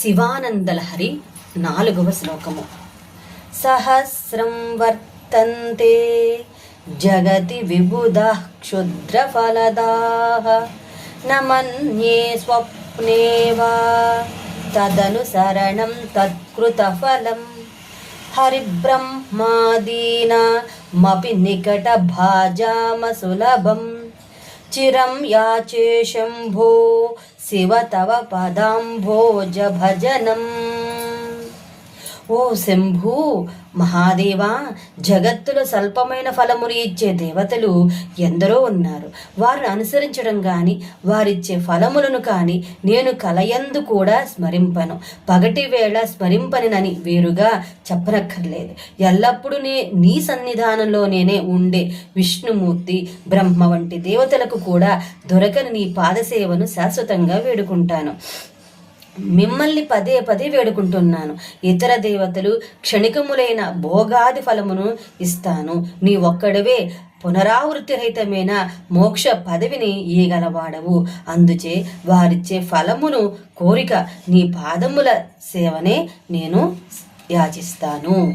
శివానందలహరి నాలుగవ శ్లోకము. సహస్రం వర్తంతే జగతి విబుధ క్షుద్రఫలదా నమన్యే స్వప్నే వా తదనుసరణం తత్కృతఫలం. హరిబ్రహ్మాదీనామపి నికట భాజామ సులభం. చిరం యాచే శంభో शिवतव पदाम्भोजभजनम् ఓ శంభు మహాదేవా జగత్తులో స్వల్పమైన ఫలములు ఇచ్చే దేవతలు ఎందరో ఉన్నారు. వారిని అనుసరించడం కానీ వారిచ్చే ఫలములను కానీ నేను కలయందు కూడా స్మరింపను. పగటి వేళ స్మరింపనినని వేరుగా చెప్పనక్కర్లేదు. ఎల్లప్పుడూ నే నీ సన్నిధానంలో నేనే ఉండే విష్ణుమూర్తి బ్రహ్మ వంటి దేవతలకు కూడా దొరకని నీ పాదసేవను శాశ్వతంగా వేడుకుంటాను. మిమ్మల్ని పదే పదే వేడుకుంటున్నాను. ఇతర దేవతలు క్షణికములైన భోగాది ఫలమును ఇస్తాను. నీ ఒక్కడవే పునరావృత్తి రహితమైన మోక్ష పదవిని ఇయగలవాడవు అందుచే వారిచ్చే ఫలమును కోరిక నీ పాదముల సేవనే నేను యాచిస్తాను.